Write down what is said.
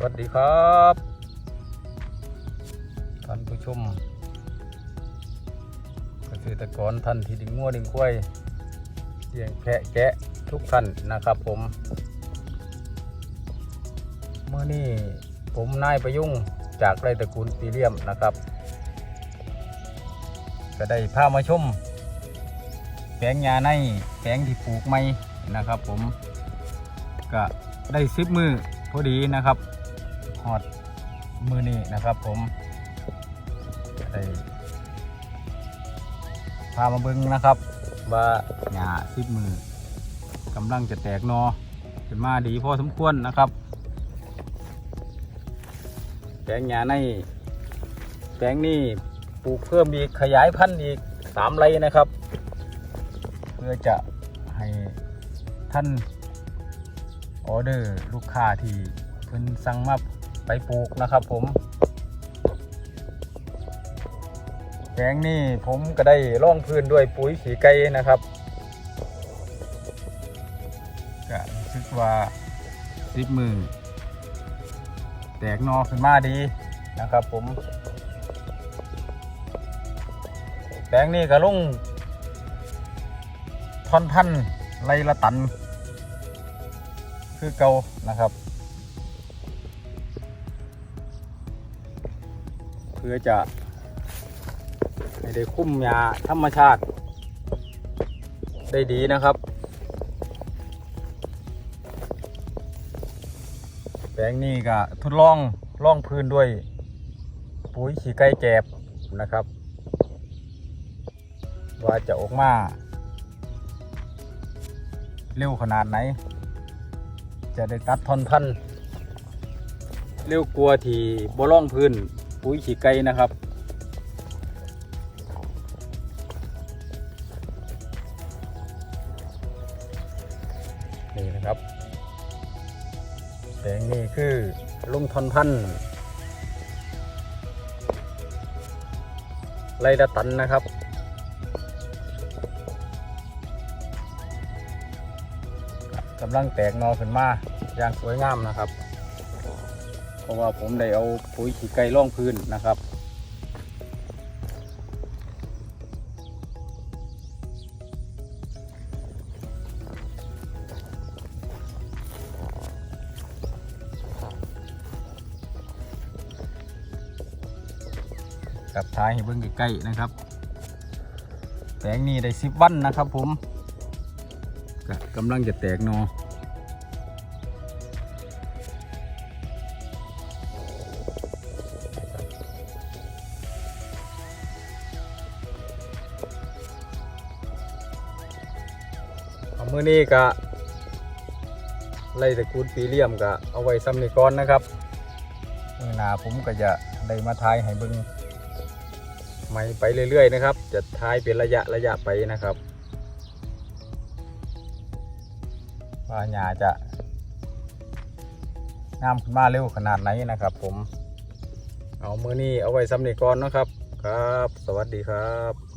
สวัสดีครับท่านผู้ชมเกษตรกรท่านที่ดึงงัวดึงควายเลี้ยงแพะแกะทุกท่านนะครับผม เมื่อนี้ผมนายประยุงจากไรตระกูลปีเลียมนะครับ ก็ได้พามาชมแปลงยาในแปลงที่ปลูกใหม่นะครับผมก็ได้ซิบมือพอดีนะครับ หอดมือนี้นะครับ ผมได้พามาเบิ้งนะครับ ว่าหญ้าซิบมือกำลังจะแตกนอเป็นมาดีพอสมควรนะครับแปลงหญ้าในแปลงนี้ปลูกเพิ่มอีกขยายพันธุ์อีกสามไรนะครับ เพื่อจะให้ท่านออเดอร์ลูกค้าที่เพิ่นสั่งมา ไปปลูกนะครับผมแปลงนี้ผมก็ได้ร่องพื้นด้วยปุ๋ยขี้ไก่นะครับก็รู้สึกว่าสิบมือแตกนอขึ้นมาดีนะครับผมแปลงนี้ก็ลงท่อนพันธุ์ไรละตัน คือเก่านะครับ พื่อจะให้ได้คุ้มยาธรรมชาติ ได้ดีนะครับ แปลงนี้ก็ทดลองล่องพื้นด้วย ปุ๋ยขี้ไก่แกบนะครับ ว่าจะออกมาเร็วขนาดไหน จะได้ตัดทอนพันเร็วกลัวที่บ่ล่องพื้น ปุ๋ยขี้ไก่นะครับนี่นะครับแปลงนี้คือลุงทอนพันธ์ไรละตันนะครับกำลังแตกนอขึ้นมาอย่างสวยงามนะครับ ราะว่าผมได้เอาปุ๋ยขี้ไก่ล่องพื้นนะครับกับท้ายให้เบิ่งใกล้ๆนะครับแปลงนี้ได้สิบวันนะครับผมกำลังจะแตกนอ มือนี้ก็ไล่ตะกูลปีเลี่ยมก็เอาไว้ซ้ำนี่ก่อนนะครับมือหนาผมก็จะได้มาทายให้เบิ่งใหม่ไปเรื่อยๆนะครับ จะทายเป็นระยะระยะไปนะครับว่าหญ้าจะงามขึ้นมาเร็วขนาดไหนนะครับ ผม เอามือนี้เอาไว้ซ้ำนี่ก่อนนะครับ ครับ สวัสดีครับ